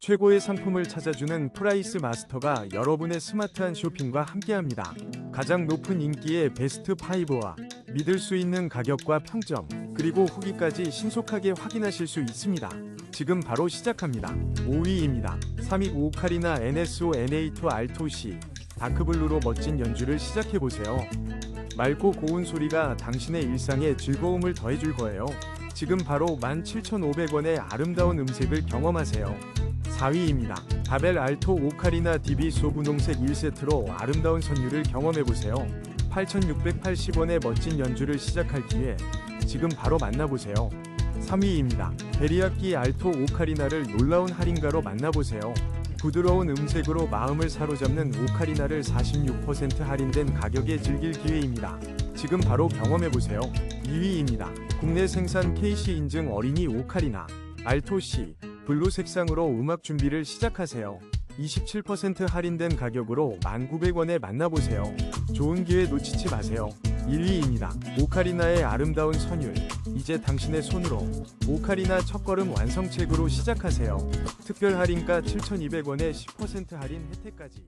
최고의 상품을 찾아주는 프라이스 마스터가 여러분의 스마트한 쇼핑과 함께합니다. 가장 높은 인기의 베스트 5와 믿을 수 있는 가격과 평점, 그리고 후기까지 신속하게 확인하실 수 있습니다. 지금 바로 시작합니다. 5위입니다. 3위 오카리나 NSO NA2 알토시 다크블루로 멋진 연주를 시작해보세요. 맑고 고운 소리가 당신의 일상에 즐거움을 더해줄 거예요. 지금 바로 17,500원의 아름다운 음색을 경험하세요. 4위입니다. 바벨 알토 오카리나 DB 소 분홍색 1세트로 아름다운 선율을 경험해보세요. 8,680원의 멋진 연주를 시작하기에 지금 바로 만나보세요. 3위입니다. 베리아키 알토 오카리나를 놀라운 할인가로 만나보세요. 부드러운 음색으로 마음을 사로잡는 오카리나를 46% 할인된 가격에 즐길 기회입니다. 지금 바로 경험해보세요. 2위입니다. 국내 생산 KC 인증 어린이 오카리나 알토시 블루 색상으로 음악 준비를 시작하세요. 27% 할인된 가격으로 1,900원에 만나보세요. 좋은 기회 놓치지 마세요. 1위입니다. 오카리나의 아름다운 선율. 이제 당신의 손으로 오카리나 첫걸음 완성책으로 시작하세요. 특별 할인가 7,200원에 10% 할인 혜택까지.